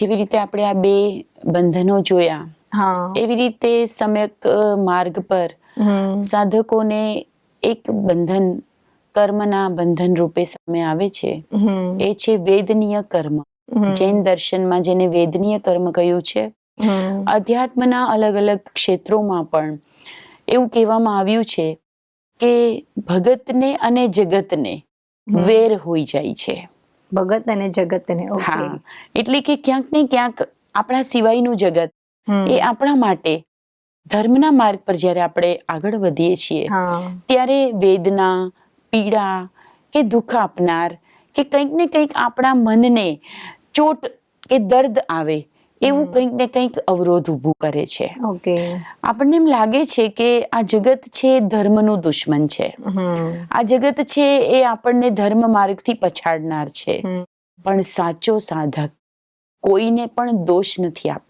જેવી રીતે આપણે આ બે બંધનો જોયા એવી રીતે સમ્યક માર્ગ પર સાધકોને એક બંધન કર્મના બંધન રૂપે સામે આવે છે. એ છે વેદનીય કર્મ. જૈન દર્શનમાં જેને વેદનીય કર્મ કહ્યું છે અધ્યાત્મના અલગ અલગ ક્ષેત્રોમાં પણ એવું કહેવામાં આવ્યું છે કે ભગતને અને જગતને વેર હોઈ જાય છે. ભગત અને જગતને હા. એટલે કે ક્યાંક ને ક્યાંક આપણા સિવાયનું જગત એ આપણા માટે ધર્મના માર્ગ પર જ્યારે આપણે આગળ વધીએ છીએ ત્યારે વેદના પીડા કે દુઃખ આપનાર કે કંઈક ને કંઈક આપણા મનને ચોટ કે દર્દ આવે એવું કંઈક ને કંઈક અવરોધ ઊભું કરે છે. ઓકે. આપણને એમ લાગે છે કે આ જગત છે ધર્મનું દુશ્મન છે. આ જગત છે એ આપણને ધર્મ માર્ગથી પછાડનાર છે. પણ સાચો સાધક કોઈને પણ દોષ નથી આપતો.